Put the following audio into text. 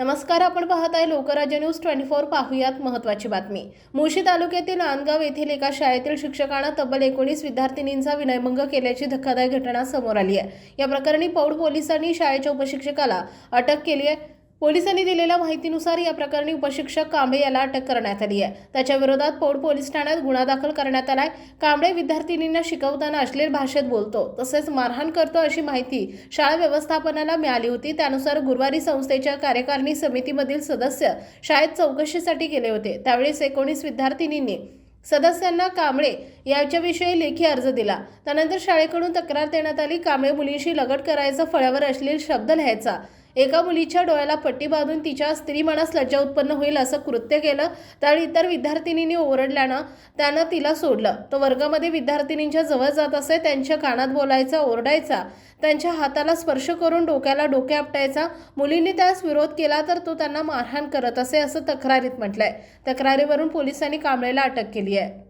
नमस्कार आपण पाहत आहे लोकराज्य न्यूज ट्वेंटी फोर पाहूयात महत्त्वाची बातमी. मुळशी तालुक्यातील नांदगाव येथील एका शाळेतील शिक्षकानं तब्बल एकोणीस विद्यार्थिनींचा विनयभंग केल्याची धक्कादायक घटना समोर आली आहे. या प्रकरणी पौड पोलिसांनी शाळेच्या उपशिक्षकाला अटक केली आहे. पोलिसांनी दिलेल्या माहितीनुसार या प्रकरणी उपशिक्षक कांबळे याला अटक करण्यात आली आहे. त्याच्या विरोधात पौड पोलीस ठाण्यात गुन्हा दाखल करण्यात आलाय. कांबळे विद्यार्थिनींना शिकवताना अश्लील भाषेत बोलतो. तसेच मारहाण करतो अशी माहिती शाळा व्यवस्थापनाला मिळाली होती. त्यानुसार गुरुवारी संस्थेच्या कार्यकारिणी समितीमधील सदस्य शाळेत चौकशीसाठी गेले होते. त्यावेळेस एकोणीस विद्यार्थिनींनी सदस्यांना कांबळे याच्याविषयी लेखी अर्ज दिला. त्यानंतर शाळेकडून तक्रार देण्यात आली. कांबळे मुलींशी लगट करायचा फळ्यावर अश्लील शब्द लिहायचा एका मुलीच्या डोळ्याला पट्टी बांधून तिच्या स्त्री मनास लज्जा उत्पन्न होईल असं कृत्य केलं त्यावेळी इतर विद्यार्थिनींनी ओरडल्यानं त्यानं तिला सोडलं. तो वर्गामध्ये विद्यार्थिनींच्या जवळ जात असे त्यांच्या कानात बोलायचा ओरडायचा त्यांच्या हाताला स्पर्श करून डोक्याला डोके आपटायचा मुलींनी त्यास विरोध केला तर तो त्यांना मारहाण करत असे असं तक्रारीत म्हटलंय. तक्रारीवरून पोलिसांनी कांबळेला अटक केली आहे.